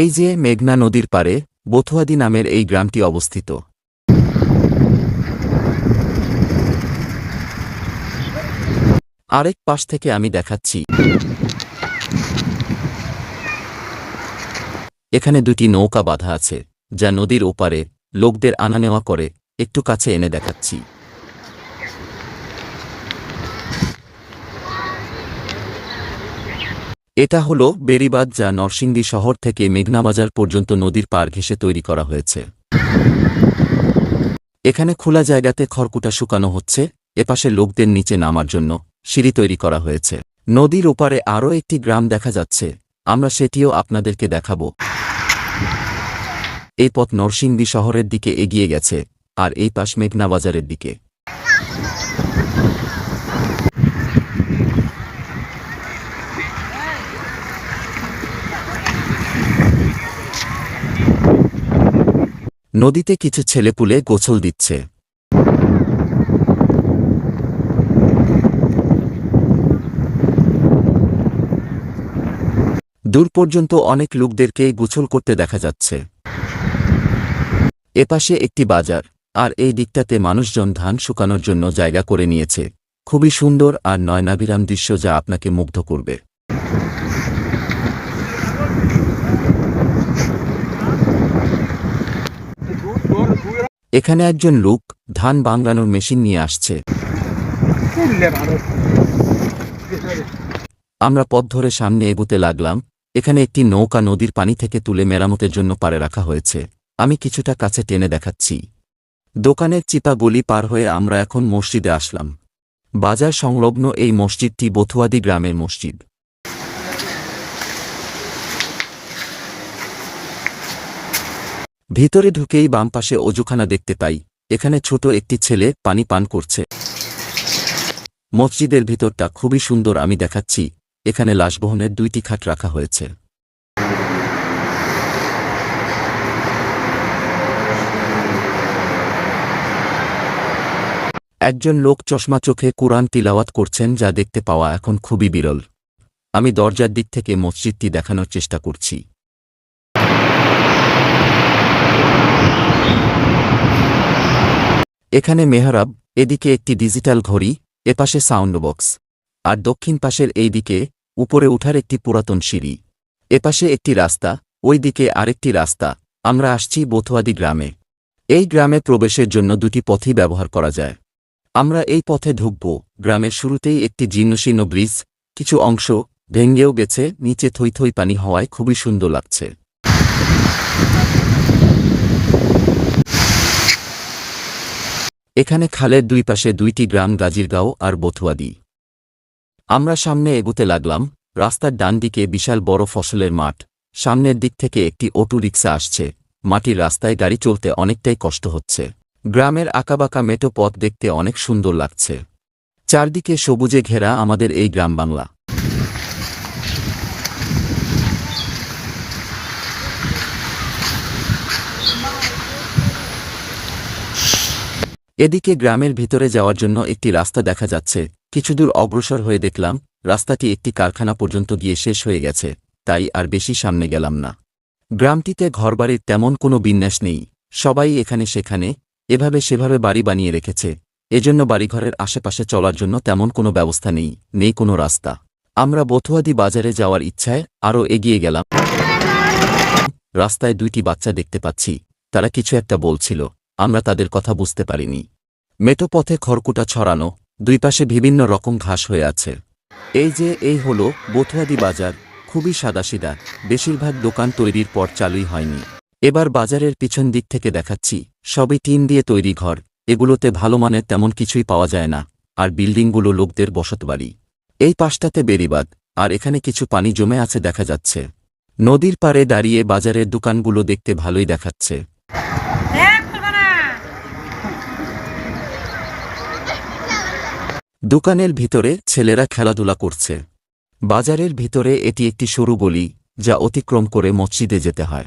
এই যে মেঘনা নদীর পারে বথুয়াদি নামের এই গ্রামটি অবস্থিত। আরেক পাশ থেকে আমি দেখাচ্ছি। এখানে দুটি নৌকা বাঁধা আছে, যা নদীর ওপারে লোকদের আনা নেওয়া করে একটু কাছে এনে দেখাচ্ছি। এটা হল বেরিবাদ যা নরসিংদী শহর থেকে মেঘনাবাজার পর্যন্ত নদীর পার ঘেঁষে তৈরি করা হয়েছে। এখানে খোলা জায়গাতে খড়কুটা শুকানো হচ্ছে, এপাশে লোকদের নিচে নামার জন্য সিঁড়ি তৈরি করা হয়েছে। নদীর ওপারে আরও একটি গ্রাম দেখা যাচ্ছে, আমরা সেটিও আপনাদেরকে দেখাব। এই পথ নরসিংদী শহরের দিকে এগিয়ে গেছে, আর এই পাশ মেঘনাবাজারের দিকে। নদীতে কিছু ছেলেপুলে গোছল দিচ্ছে। দূর পর্যন্ত অনেক লোকদেরকে গোছল করতে দেখা যাচ্ছে। এপাশে একটি বাজার, আর এই দিকটাতে মানুষজন ধান শুকানোর জন্য জায়গা করে নিয়েছে। খুবই সুন্দর আর নয়নাবিরাম দৃশ্য যা আপনাকে মুগ্ধ করবে। এখানে একজন লোক ধান বাংলানোর মেশিন নিয়ে আসছে। আমরা পথ ধরে সামনে এগুতে লাগলাম, এখানে একটি নৌকা নদীর পানি থেকে তুলে মেরামতের জন্য পারে রাখা হয়েছে। আমি কিছুটা কাছে টেনে দেখাচ্ছি। দোকানের চিপা গলি পার হয়ে আমরা এখন মসজিদে আসলাম। বাজার সংলগ্ন এই মসজিদটি বথুয়াদি গ্রামের মসজিদ। ভিতরে ঢুকেই বাম পাশে অজুখানা দেখতে পাই। এখানে ছোট একটি ছেলে পানি পান করছে। মসজিদের ভিতরটা খুবই সুন্দর আমি দেখাচ্ছি। এখানে লাশবহনের দুইটি খাট রাখা হয়েছে। একজন লোক চশমা চোখে কোরআন তিলাওয়াত করছেন যা দেখতে পাওয়া এখন খুবই বিরল। আমি দরজার দিক থেকে মসজিদটি দেখানোর চেষ্টা করছি। এখানে মেহরাব, এদিকে একটি ডিজিটাল ঘড়ি, এপাশে সাউন্ড বক্স আর দক্ষিণ পাশের এই দিকে, উপরে উঠার একটি পুরাতন সিঁড়ি। এপাশে একটি রাস্তা, ওই দিকে আরেকটি রাস্তা। আমরা আসছি বথুয়াদি গ্রামে। এই গ্রামে প্রবেশের জন্য দুটি পথই ব্যবহার করা যায়। আমরা এই পথে ঢুকব। গ্রামের শুরুতেই একটি জীর্ণশীর্ণ ব্রিজ, কিছু অংশ ভেঙ্গেও গেছে, নিচে থই থই পানি হওয়ায় খুবই সুন্দর লাগছে। এখানে খালের দুই পাশে দুইটি গ্রাম গাজীরগাঁও আর বথুয়াদি। আমরা সামনে এগুতে লাগলাম, রাস্তার ডান দিকে বিশাল বড় ফসলের মাঠ। সামনের দিক থেকে একটি অটো রিক্সা আসছে, মাটির রাস্তায় গাড়ি চলতে অনেকটাই কষ্ট হচ্ছে। গ্রামের আঁকাবাঁকা মেটো পথ দেখতে অনেক সুন্দর লাগছে। চারদিকে সবুজে ঘেরা আমাদের এই গ্রাম বাংলা এদিকে গ্রামের ভিতরে যাওয়ার জন্য একটি রাস্তা দেখা যাচ্ছে। কিছুদূর অগ্রসর হয়ে দেখলাম, রাস্তাটি একটি কারখানা পর্যন্ত গিয়ে শেষ হয়ে গেছে, তাই আর বেশি সামনে গেলাম না। গ্রামটিতে ঘরবাড়ির তেমন কোনো বিন্যাস নেই, সবাই এখানে সেখানে, এভাবে সেভাবে বাড়ি বানিয়ে রেখেছে, এজন্য বাড়িঘরের আশেপাশে চলার জন্য তেমন কোনো ব্যবস্থা নেই নেই কোনো রাস্তা। আমরা বথুয়াদি বাজারে যাওয়ার ইচ্ছায় আরও এগিয়ে গেলাম। রাস্তায় দুইটি বাচ্চা দেখতে পাচ্ছি, তারা কিছু একটা বলছিল। আমরা তাদের কথা বুঝতে পারিনি। মেটো পথে খড়কুটা ছড়ানো দুই পাশে বিভিন্ন রকম ঘাস হয়ে আছে। এই যে, এই হল বথুয়াদি বাজার, খুবই সাদাসিদা, বেশিরভাগ দোকান তৈরির পর চালুই হয়নি। এবার বাজারের পিছন দিক থেকে দেখাচ্ছি, সবই টিন দিয়ে তৈরি ঘর, এগুলোতে ভালো মানের তেমন কিছুই পাওয়া যায় না, আর বিল্ডিংগুলো লোকদের বসতবাড়ি। এই পাশটাতে বেরিবাদ আর এখানে কিছু পানি জমে আছে দেখা যাচ্ছে। নদীর পাড়ে দাঁড়িয়ে বাজারের দোকানগুলো দেখতে ভালোই দেখাচ্ছে। দোকানের ভিতরে ছেলেরা খেলাধুলা করছে। বাজারের ভিতরে এটি একটি সরু গলি, যা অতিক্রম করে মসজিদে যেতে হয়।